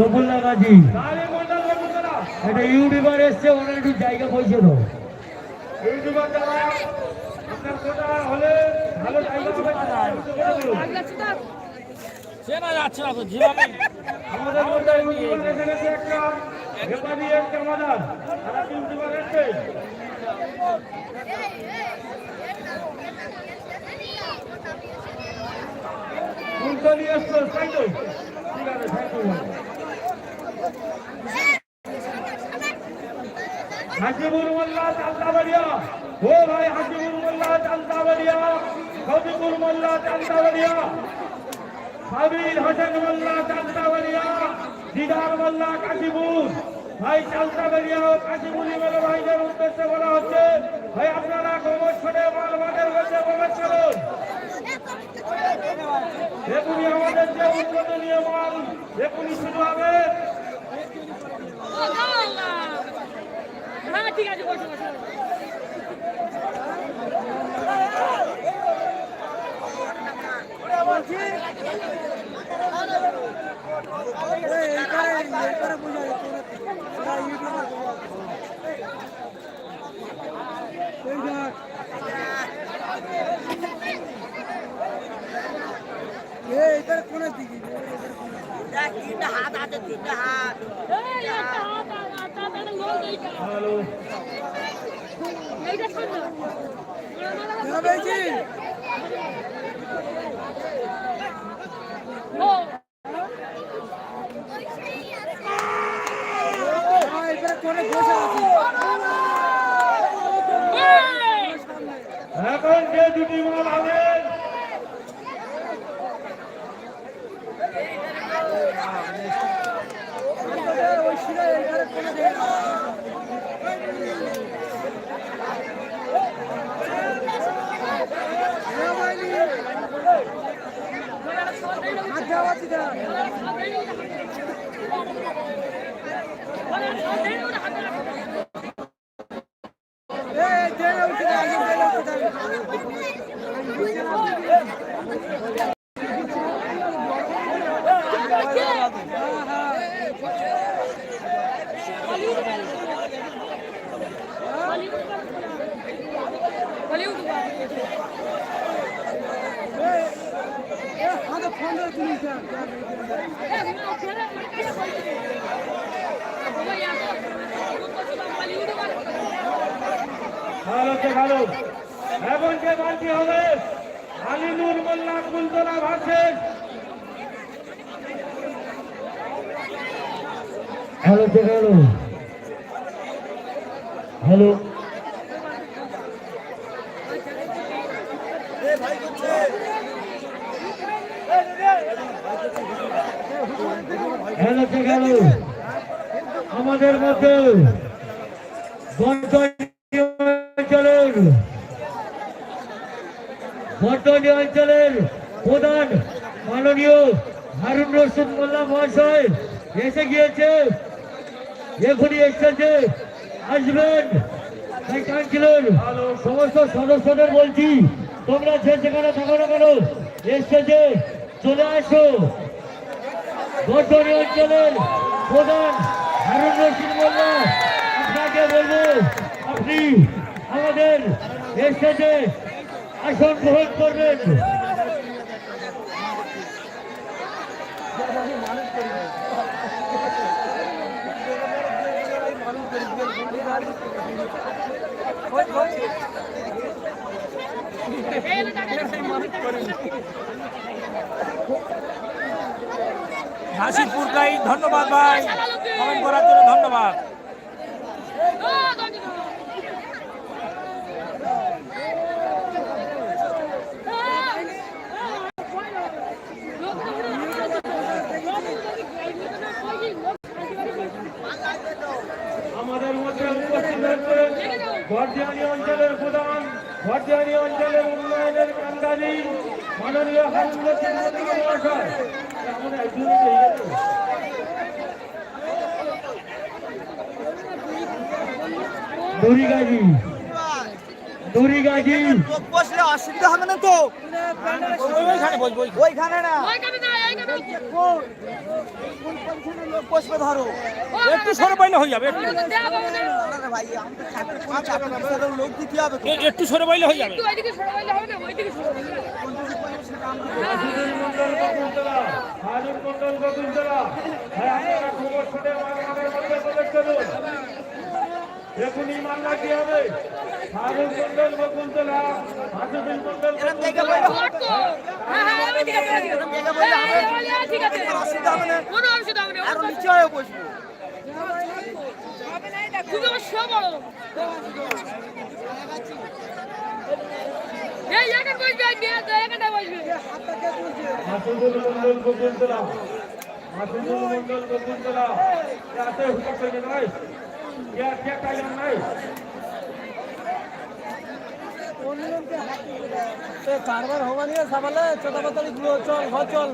সফুল্লা গাজী? একটা ইউটিউবার এসছে ওনার একটু জায়গা পয়সা দাও। ইউটিউবার যারা আপনার কোটা হলে ভালো জায়গা চেনা যাচ্ছে না তো যেভাবে আমাদের মধ্যে ইউটিউবার এসে গেছে একটা নেপালি একটা আমাদের আর ইউটিউবার এসছে? ফুলকলি এসছো তাই তো ঠিক আছে থ্যাংক ইউ হাজিবুর মোল্লা চান্দাবাড়িয়া। ও ভাই হাজিবুর মোল্লা চান্দাবাড়িয়া সজিবুর মোল্লা চান্দাবাড়িয়া। সাবির হোসেন মোল্লা চান্দাবাড়িয়া দিদার মোল্লা কাশিপুর। ভাই চালতাবাড়িয়া ও কাশিপুরি বলে ভাইদের উদ্দেশ্যে বলা হচ্ছে। ভাই আপনারা গোবর ছোটে মাল মাঠের মধ্যে প্রবেশ করুন। এখনই আমাদের যে উদ্বোধনীয় মাল এখনই শুরু হবে হ্যাঁ ঠিক আছে বসো বসো এই একটা হাত একটা তাহলে লোক এইটা হ্যালো। এইটা শোন ও এই! এখন যে দুটি মাল হবে ভালো ভালো এখন যে মালটি হবে Alinur Molla Kultala versus hello hello hello কে হ্যালো আমাদের মধ্যে অঞ্চলের বর্তমানী অঞ্চলের প্রধান মাননীয় হারুন রশিদ মোল্লা মহাশয় এসে গিয়েছে। এখনই এসেছে, আসবেন। তাই কাউন্সিলর সমস্ত সদস্যদের বলছি, তোমরা যে যেখানে থাকো না কেন, এসেছে। চলে আসো। বর্তমানী অঞ্চলের প্রধান হারুন রশিদ মোল্লা, আপনাকে বলব, আপনি আমাদের এসেছে আসন গ্রহণ করবেন। হাসিপুর গাই ধন্যবাদ ভাই। কমেন্ট করার জন্য ধন্যবাদ। আমাদের মধ্যে উপস্থিত হয়েছে অঞ্চলের প্রধান। বর্ধিয়ানি অঞ্চলের উন্নয়নের কান্দারি মাননীয় লোক বসলে অসুবিধা হবে না তো? ওইখানে বসবো ওইখানে। না। হচ্ছে। বসবে ধরো? একটু সরে পাইলে হয়ে যাবে একটু। তো। এ- একটু সরে পাইলে হয়ে যাবে এখনই মামলা কি হবে হাজুর মন্ডল বকুলতলা হাজুর মন্ডল বকুলতলা ঘট তো। হ্যাঁ, হ্যাঁ। হ্যাঁ, ঠিক আছে। অসুবিধা কোনো অসুবিধা হবে না। আরও নিচে হয়ে বসবো কারবার হওয়া নিয়ে সাবালে ছোটা পাতালি গুলো চল ঘর চল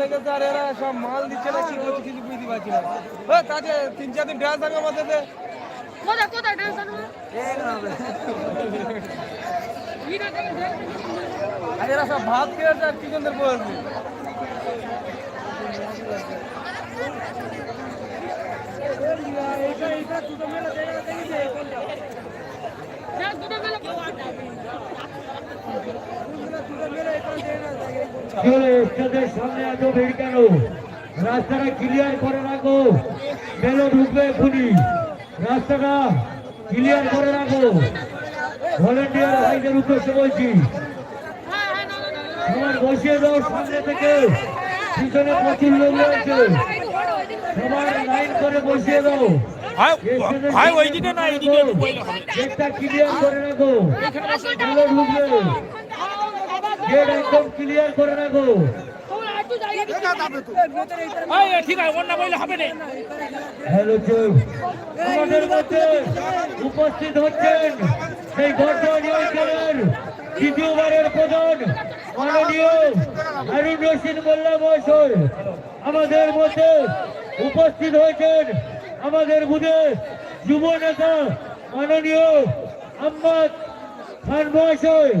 লেগেছে আর এরা সব মাল দিচ্ছে না কি কিছু বুঝতে পারছি না তিন চার দিন ড্যান্স আগে মধ্যে আর এরা সব ভাত খেয়েছে আর কি দেখ, দুটো মিলে সামনে এত ভিড় কেন? রাস্তাটা ক্লিয়ার করে রাখো। মেলো ঢুকবে এখনই রাস্তাটা ক্লিয়ার করে রাখো। ভলেন্টিয়ার ভাইদের উদ্দেশ্যে বলছি। তোমার বসিয়ে দাও সামনে থেকে। পিছনে প্রচুর লোক রয়েছে। সবার লাইন করে বসিয়ে দাও। ভাই ভাই ওইদিকে না এইদিকে একটু পাইলে হবে গেটটা ক্লিয়ার করে রাখো। ঢুকবে। গেট একদম ক্লিয়ার করে রাখো। উপস্থিত হচ্ছেন সেই অঞ্চলের দ্বিতীয়বারের প্রধান মাননীয় হারুন রশিদ মোল্লা মহাশয়। আমাদের মধ্যে উপস্থিত হয়েছেন আমাদের বুধে যুব নেতা মাননীয় আহমদ খান মহাশয়।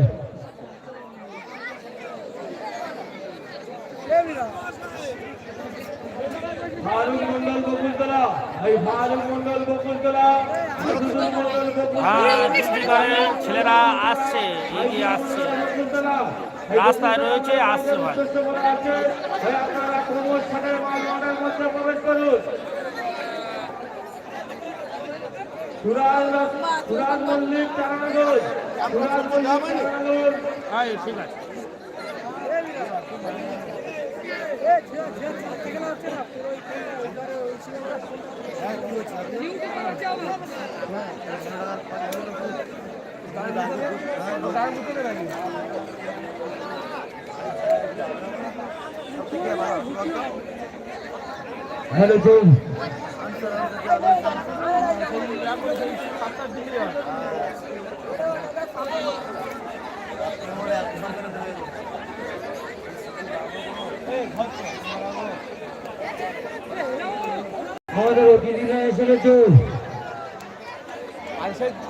ফারুক মন্ডল বকুলতলা এই ফারুক মন্ডল বকুলতলা মন্ডল ছেলেরা আসছে এগিয়ে আসছে। রাস্তায় রয়েছে আসছে ভাই। প্রবেশ করুন সুরাজ মল্লিক সুরাজ মল্লিক হ্যাঁ ঠিক আছে। হ্যালো চোখ আমাদের অতিথিরা এসে গেছে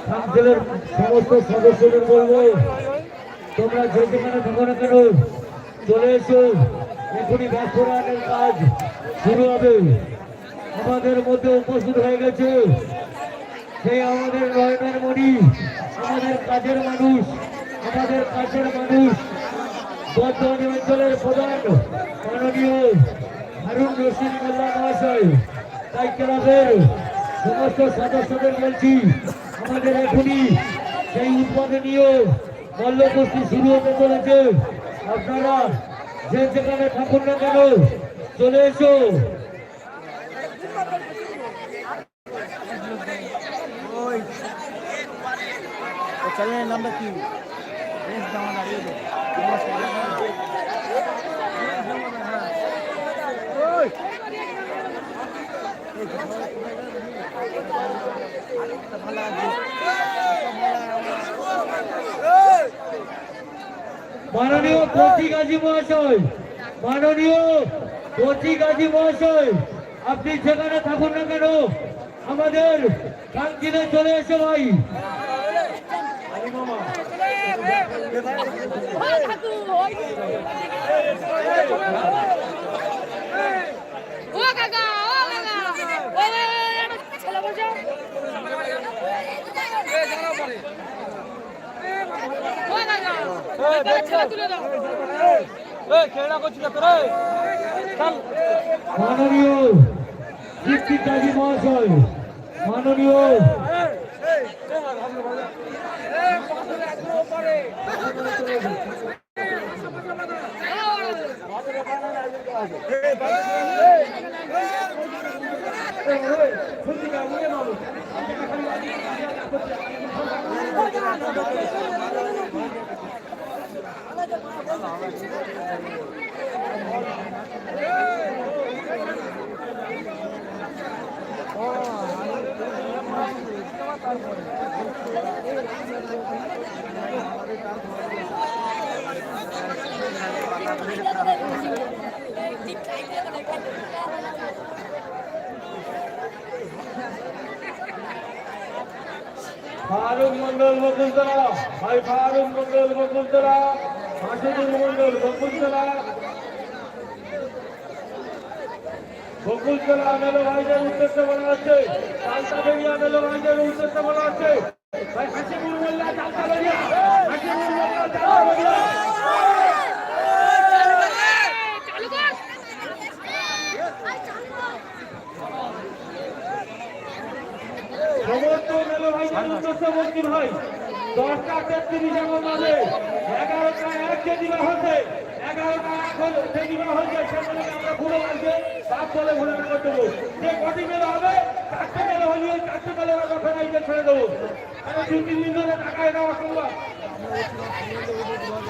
কাউন্সিলের সমস্ত সদস্যদের তোমরা যেখানে থাকো না কেন চলে এসো এখনই ব্যাসরানের কাজ শুরু হবে আমাদের মধ্যে উপস্থিত হয়ে গেছে সেই আমাদের নয়নের মণি আমাদের কাজের মানুষ, আমাদের কাছের মানুষ বর্ধমানী অঞ্চলের প্রধান মাননীয় হারুন রশিদ মোল্লা মহাশয়। তাই ক্লাবের সমস্ত সদস্যদের বলছি, আমাদের এখনই সেই উদ্বোধনীয় মল্লকুস্তি শুরু হতে চলেছে। আপনারা যে যেখানে থাকুন না কেন, চলে এসো। চ্যানেলের নামটা কি? মাননীয় কচি গাজী মহাশয় মাননীয় কচি গাজী মহাশয় আপনি যেখানে থাকুন না কেন আমাদের কাঙ্ক্ষিতে চলে এসো ভাই। ওই থাকু, মাননীয় শিক্ষিকাজী মহাশয় মাননীয়। Hey, মহাশয় মাননীয় ফারুক মন্ডল বকুলতলা, ভাই ফারুক মন্ডল বকুলতলা হাসিদুল মন্ডল বকুলতলা। বকুলতলা মেলো ভাইদের উদ্দেশ্যে বলা হচ্ছে বেরিয়া মেলো ভাইদের উদ্দেশ্যে বলা হচ্ছে। ভাই হাসিবুল মোল্লা, চালতা বেরিয়া হাসিবুল মোল্লা, চালতা বেরিয়া চালু কর সমস্ত ভাই, দশটা তেত্রিশ এমন হবে এগারোটা এক কেজি বা হচ্ছে, এগারোটা এখন কেজি বা হচ্ছে সেগুলো আমরা ঘুরে আসবে তার ফলে ঘুরে করে দেবো যে কটি মেলো হবে, চারটে মেলো হলে ওই চারটে মেলো আমরা দেবো। কারণ দু, তিন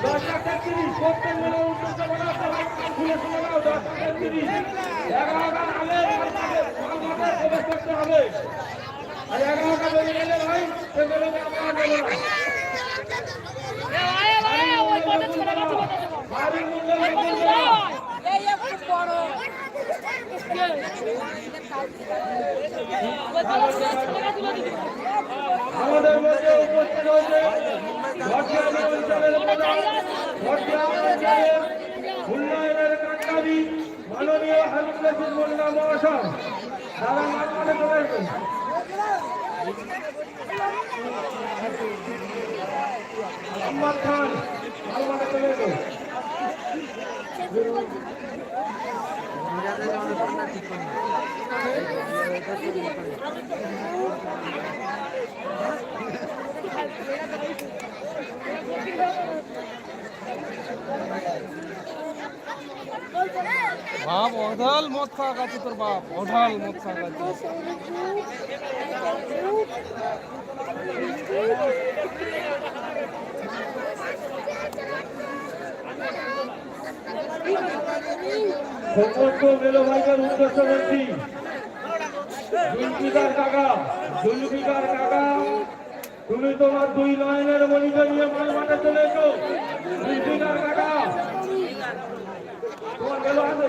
দশটা তেত্রিশ, প্রত্যেক বলা দশটা তেত্রিশ। আগে প্রবেশ করতে হবে। আমাদের মধ্যে উপস্থিত হয়েছে উন্নয়নের কান্ডারি মাননীয় হাবিব রশিদ মোল্লা মহাশয় তারা মানমানে চলে এসেছেন। মোহাম্মদ খান মানমানে চলে এসেছেন। বাপ অঢাল মদ খাওয়া গেছে তোর বাপ অঢাল মদ খাওয়া গেছে সমস্ত মেলো ভাইদের উদ্দেশ্য বলছি জুলফিকার কাকা তুমি তোমার দুই নয়নের মনিকে নিয়ে মাল মাঠে চলে এসো। তোমার মেলো আছে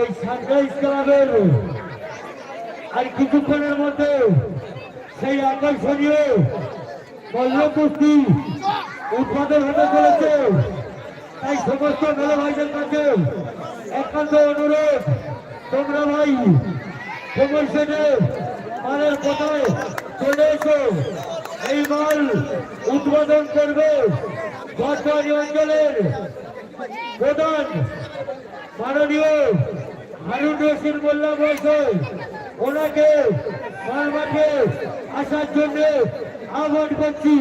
এই সানরাইজ ক্লাবের আর কিছুক্ষণের মধ্যে সেই আকর্ষণীয় মল্লকুস্তি উৎপাদন হতে চলেছে। তাই সমস্ত মেলা ভাইদের কাছে একান্ত অনুরোধ, তোমরা ভাই সময় সেনে মালের কোথায় চলে এসো। এই মাল উৎপাদন করবে বর্তমানী অঞ্চলের প্রধান মাননীয় হারুন রশিদ মোল্লা মহাশয়, ওনাকে মাঠে আসার জন্য আহ্বান করছি।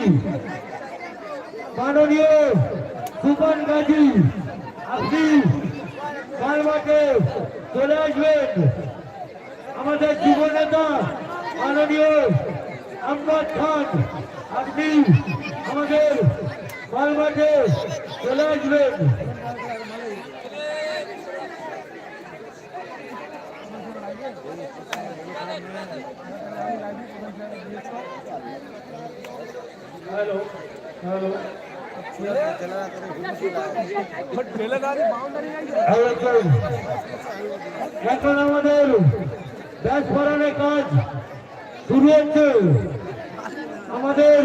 মাননীয় সুপান গাজী, আপনি মাঠে চলে আসবেন। আমাদের যুব নেতা মাননীয় আহমদ খান, আপনি আমাদের মালমাঠে চলে আসবেন হ্যালো এখন আমাদের ব্যাস ফরানের কাজ শুরু হচ্ছে। আমাদের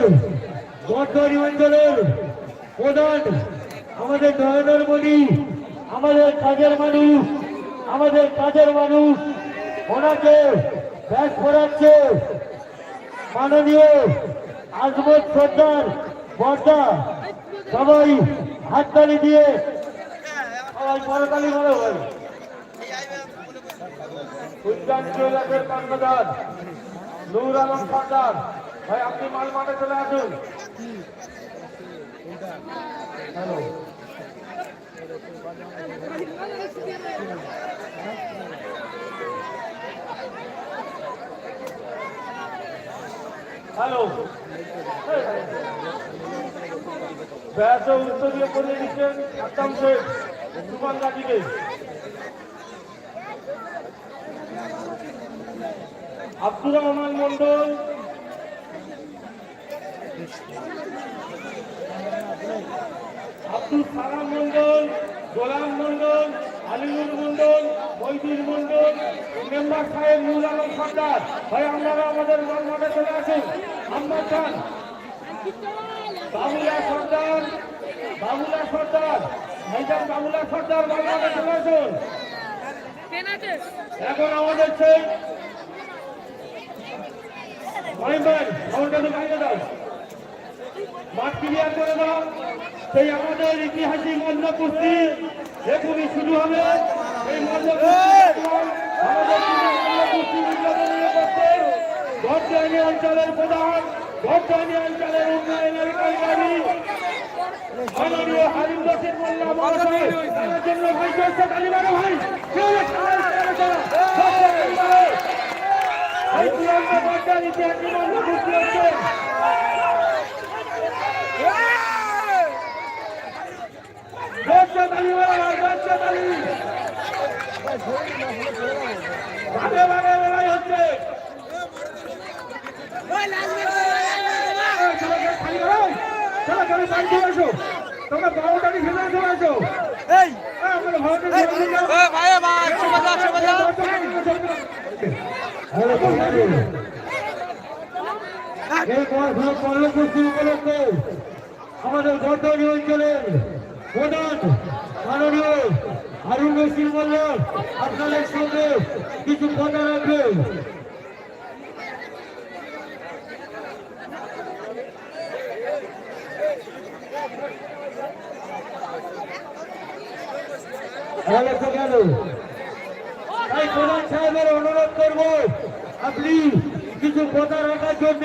বর্ধমান অঞ্চলের প্রধান, আমাদের নয়নের মণি আমাদের কাজের মানুষ, আমাদের কাজের মানুষ, ওনাকে ব্যাস ভরাচ্ছে মাননীয় আজমত সর্দার বর্দা। সবাই হাততালি দিয়ে সবাই করতালি বলো হয় উদ্যান নূর আলম সর্দার, ভাই, আপনি মাল মাঠে চলে আসুন। হ্যালো হ্যালো ব্যাসে উত্তর দিয়ে করিয়ে দিচ্ছেন একদম শেষ সুমান গাজীকে। আব্দুর রহমান মন্ডল আব্দুল সালাম মন্ডল গোলাম মন্ডল আলিনুর মন্ডল মৈদুর মন্ডল মেম্বার সাহেব নুর আলম সর্দার। ভাই, আপনারা আমাদের মাঠে চলে আসুন। আম্মা খান বাবুলা সর্দার বাবুলা সর্দার, ভাইজান বাবুলা সর্দার মাঠে চলে আসুন। এখন আমাদের সেই ভাই ভাই আমাদের বাইরে দাও। মাঠ ক্লিয়ার করে দাও। সেই আমাদের ঐতিহাসিক মল্ল কুস্তি এখনই শুরু হবে। এই মল্ল বর্ধমানী অঞ্চলের প্রধান বর্ধমানী অঞ্চলের উন্নয়নের কারিগরি মাননীয় হারিম রশিদ মোল্লা মহাশয় জন্য ভাই চলছে কালিমারো ভাই এই! তুরন্ত বর্ধমান ইতিহাসিক মল্ল কুস্তি হচ্ছে দশটা তালি বলা হয় দশটা তালি ভাগে ভাগে লড়াই হচ্ছে চলো, চলো, খালি। চলো, চলো, চলে আসো। তোমরা চলে। এই, আমরা বারোটার ভেতরে যাও। আমাদের বর্ধমানী অঞ্চলের প্রধান মাননীয় হারুন রশিদ মোল্লার আপনাদের সঙ্গে কিছু কথা রাখবেন অনুরোধ করব, আপনি কিছু কথা রাখার জন্য।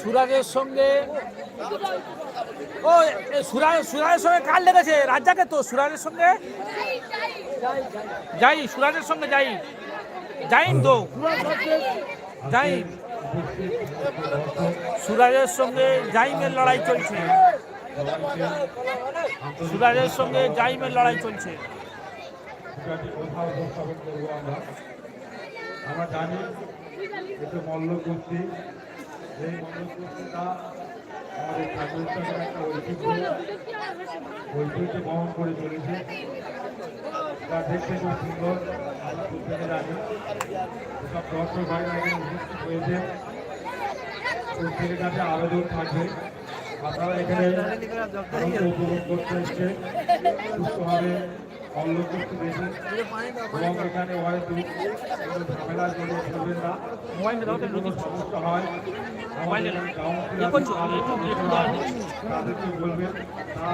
সুরাজের সঙ্গে ও সুরাজ সুরাজের সঙ্গে কার লেগেছে? রাজ্জাকে তো, সুরাজের সঙ্গে? যাই, সুরাজের সঙ্গে যাই। যাইন তো। যাই। সুরাজের সঙ্গে জাইমের লড়াই চলছে। সুরাজের সঙ্গে জাইমের লড়াই চলছে। জানি এতে মল্ল কুস্তি এই মল্ল কুস্তিটা আমাদের ঠাকুরস্থানের একটা ঐতিহ্য ঐতিহ্য বহন করে চলেছে। যা দেখতে খুব সুন্দর। আমরা প্রত্যেকে জানি সব দর্শক ভাইরা উপস্থিত হয়েছে। প্রত্যেকের কাছে আবেদন থাকবে। আপনারা এখানে উপভোগ করতে এসছে সুস্থভাবে কুস্তি দেখে এবং এখানে হয়তো কোনো ঝামেলা জড়িয়ে না কোনো সমস্যা হয় আমাদের। তাদেরকে বলবেন তা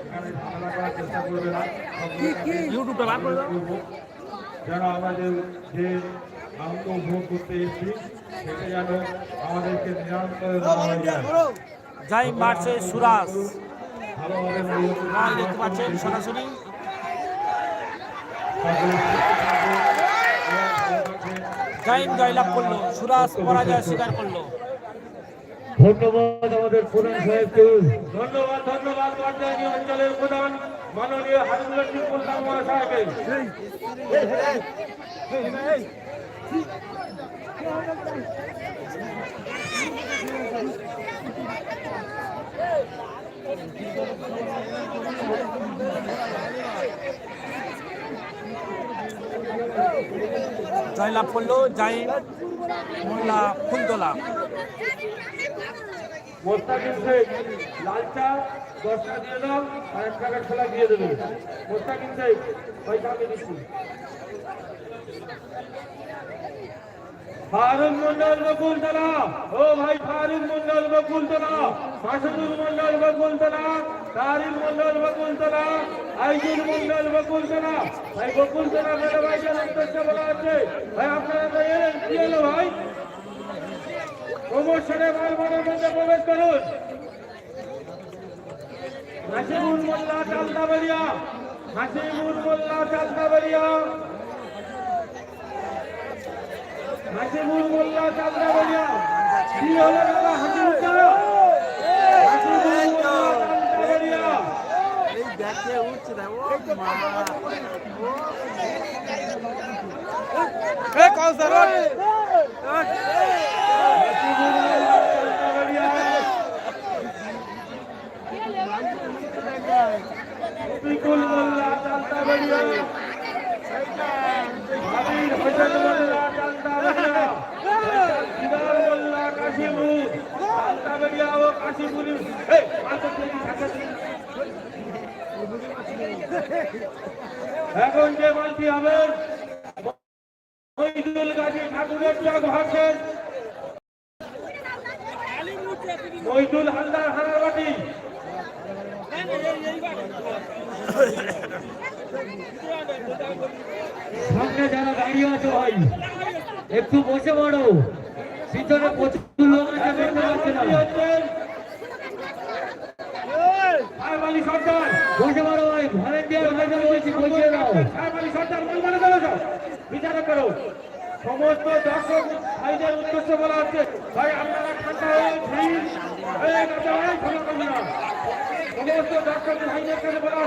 এখানে ঝামেলা করার চেষ্টা করবে না যেন আমাদের যে আনন্দ উপভোগ করতে এসেছি সেটা যেন আমাদেরকে নিরন্তরে জাইম মারছে সুরাজ। দেখতে পাচ্ছেন সরাসরি। জাইম জয়লাভ করল, সুরাজ পরাজয় স্বীকার করল। ধন্যবাদ আমাদের সাহেবকে। ধন্যবাদ ধন্যবাদ অঞ্চলের প্রধান, মাননীয় সিংপুর জয়লাভ করল যাই মোল্লা ফুলতলা। মোস্তাকিম শেখ, লাল চা, দশটা দিয়ে দাও, আর এক টাকা খেলা দিয়ে দেবে। মোস্তাকিম শেখ আমি দিচ্ছি। ফারুক মন্ডল বকুলতলা। ও ভাই, ফারুক মন্ডল বকুলতলা। মাসুদুর মন্ডল বকুলতলা, তারিক মন্ডল বকুলতলা, আইজুল মন্ডল বকুলতলা। ভাই, বকুলতলা বড় ভাইদের উদ্দেশ্যে বলা আছে ভাই, আপনারা তো এলেন, কি হলো ভাই? প্রমোশনে মালমানের মধ্যে প্রবেশ করুন। নাসিমুল মোল্লা চালদাবাড়িয়া নাসিমুল মোল্লা চালদাবাড়িয়া নাসিমুল মোল্লা চালদাবাড়িয়া কি হলো দাদা হাজিরুদ্দা নাসিমুল মোল্লা এই দেখে উঠছে এখন যে মালটি হবে মহিদুল গাজী ঠাকুরের চক ভাষণ মহিদুল হালদার হানারবাটি সামনে যারা দাঁড়িয়ে আছে ভাই একটু বসে পড়ো। পিছনে প্রচুর লোক আছে, দেখতে পাচ্ছে না। বসে করো। সমস্ত দর্শক ভাইদের উদ্দেশ্যে বলা হচ্ছে, ভাই, আপনারা ঠান্ডা হয়ে সমস্ত দর্শক ভাইদের বলা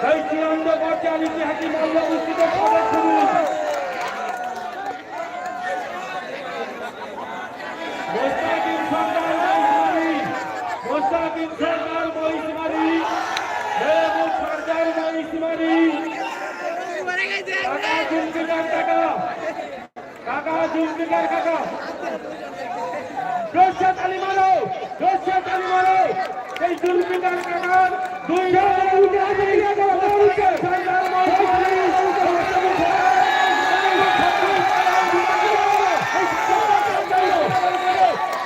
সেই চূড়ান্ত পর্যায়ে ইতিহাসী মল্ল অনুষ্ঠিত খবর শুরু মোস্তাকিম সরকার মহিষমারি মোস্তাকিম সরকার মহিষমারি মেহবুব সরকার মহিষমারি কাকা জুলফিকার কাকা। কাকা জুলফিকার কাকা। জোরসে তালি মারো জোরসে তালি মারো। এই উঠে আছে উঠে সরকার মহিষমারি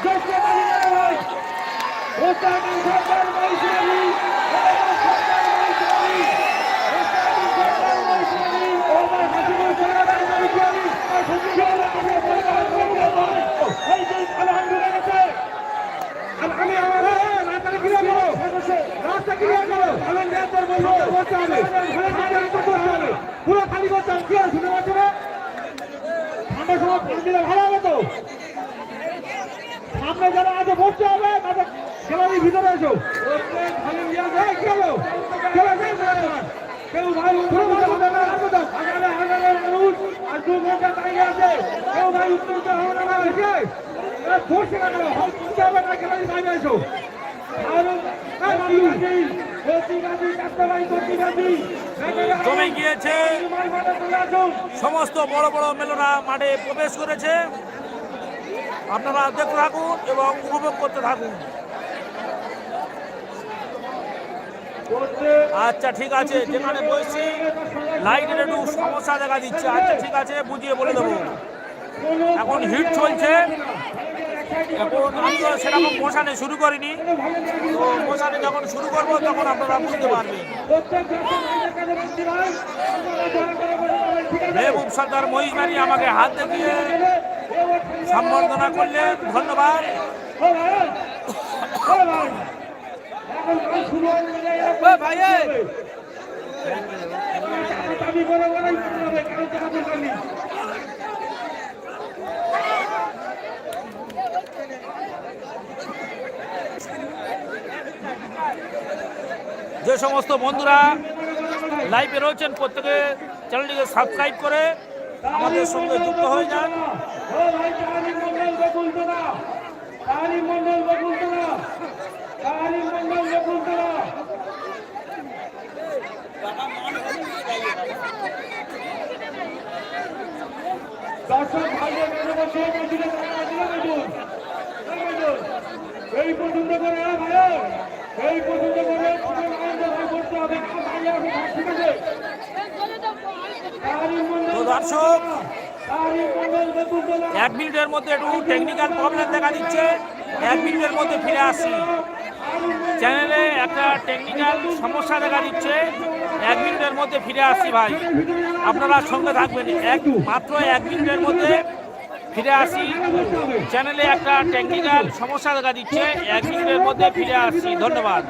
জোরসে তালি মারো ভাই মোস্তাকিম সরকার মহিষমারি আমি আমার রাস্তা ক্লিয়ার করো রাস্তা ক্লিয়ার করো আমি নেতার বলব বলতে হবে পুরো খালি করতে হবে কি আর শুনে পাচ্ছ না ঠান্ডার সময় পানি দিলে ভালো হবে তো সামনে যারা আছে বসতে হবে তাদের গ্যালারির ভিতরে এসো কেউ ভাই উত্তর হবে না আগামী আর দু ঘণ্টা দাঁড়িয়ে আছে কেউ না এসে গ্যালারি বাইরে এসো জমে গিয়েছে। সমস্ত বড় বড় মেলোনা মাঠে প্রবেশ করেছে। আপনারা দেখতে থাকুন এবং উপভোগ করতে থাকুন। আচ্ছা ঠিক আছে, যেখানে বলছি লাইটের একটু সমস্যা দেখা দিচ্ছে। আচ্ছা ঠিক আছে, বুঝিয়ে বলে দেবো। এখন হিট চলছে। এখন আমি তো সেরকম মোশানে শুরু করিনি। তো মোশানে যখন শুরু করব তখন আপনারা বুঝতে পারবেন? মেহবুব সর্দার মহিষবাড়ি আমাকে হাত দেখিয়ে সম্বর্ধনা করলেন। ধন্যবাদ। ভাই, ও ভাই, এখন কাজ শুরু হয়ে গেলে এরকম ভাই, এই। হবে। দাবি করে বলেই করতে হবে, কারও টাকা দরকার নেই। যে সমস্ত বন্ধুরা লাইভে রয়েছেন, প্রত্যেকে চ্যানেলটিকে সাবস্ক্রাইব করে আমাদের সঙ্গে যুক্ত হয়ে যান। এই পছন্দ করে হ্যাঁ ভাই? এই করে করতে হবে। দর্শক। এক মিনিটের মধ্যে একটু টেকনিক্যাল প্রবলেম দেখা দিচ্ছে। এক মিনিটের মধ্যে ফিরে আসছি চ্যানেলে একটা টেকনিক্যাল সমস্যা দেখা দিচ্ছে। এক মিনিটের মধ্যে ফিরে আসছি ভাই। আপনারা সঙ্গে থাকবেন। এক মাত্র এক মিনিটের মধ্যে ফিরে আসি। চ্যানেলে একটা টেকনিক্যাল সমস্যা দেখা দিচ্ছে এক মিনিটের মধ্যে ফিরে আসি। ধন্যবাদ।